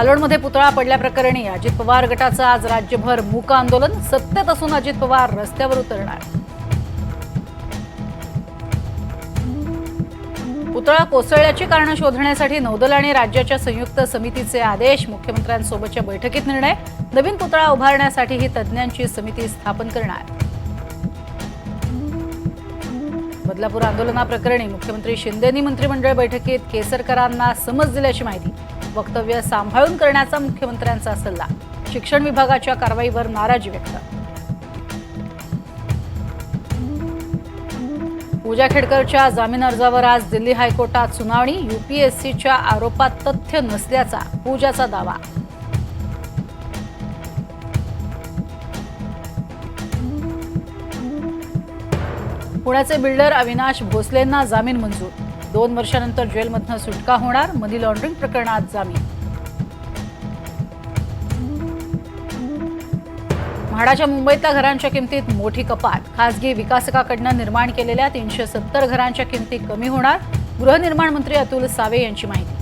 पालोडमध्ये पुतळा पडल्याप्रकरणी अजित पवार गटाचं आज राज्यभर मूक आंदोलन. सत्तेत असून अजित पवार रस्त्यावर उतरणार. पुतळा कोसळल्याची कारणं शोधण्यासाठी नौदल आणि राज्याच्या संयुक्त समितीचे आदेश मुख्यमंत्र्यांसोबतच्या बैठकीत निर्णय. नवीन पुतळा उभारण्यासाठी ही तज्ज्ञांची समिती स्थापन करणार. बदलापूर आंदोलनाप्रकरणी मुख्यमंत्री शिंदेनी मंत्रिमंडळ बैठकीत केसरकरांना समज दिल्याची माहिती. वक्तव्य सांभाळून करण्याचा मुख्यमंत्र्यांचा सल्ला. शिक्षण विभागाच्या कारवाईवर नाराजी व्यक्त. पूजा खेडकरच्या जामीन अर्जावर आज दिल्ली हायकोर्टात सुनावणी. युपीएससीच्या आरोपात तथ्य नसल्याचा पूजाचा दावा. पुण्याचे बिल्डर अविनाश भोसलेंना जामीन मंजूर. दोन वर्षानंतर जेलमधनं सुटका होणार मनी लॉन्ड्रिंग प्रकरणात जामीन. म्हाडाच्या मुंबईतल्या घरांच्या किमतीत मोठी कपात. खासगी विकासकाकडनं निर्माण केलेल्या तीनशे सत्तर घरांच्या किमती कमी होणार गृहनिर्माण मंत्री अतुल सावे यांची माहिती.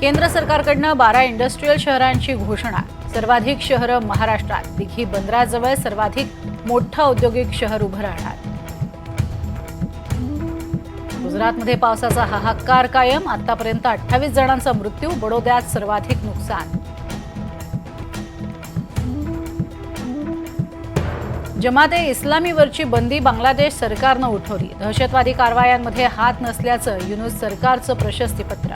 केंद्र सरकारकडनं बारा इंडस्ट्रीयल शहरांची घोषणा. सर्वाधिक शहरं महाराष्ट्रात. दिघी बंदराजवळ सर्वाधिक मोठं औद्योगिक शहर उभं राहणार. गुजरातमध्ये पावसाचा हाहाकार कायम. आतापर्यंत अठ्ठावीस जणांचा मृत्यू बडोद्यात सर्वाधिक नुकसान. जमाते इस्लामीवरची बंदी बांगलादेश सरकारनं उठवली. दहशतवादी कारवायांमध्ये हात नसल्याचं युनुस सरकारचं प्रशस्तीपत्र.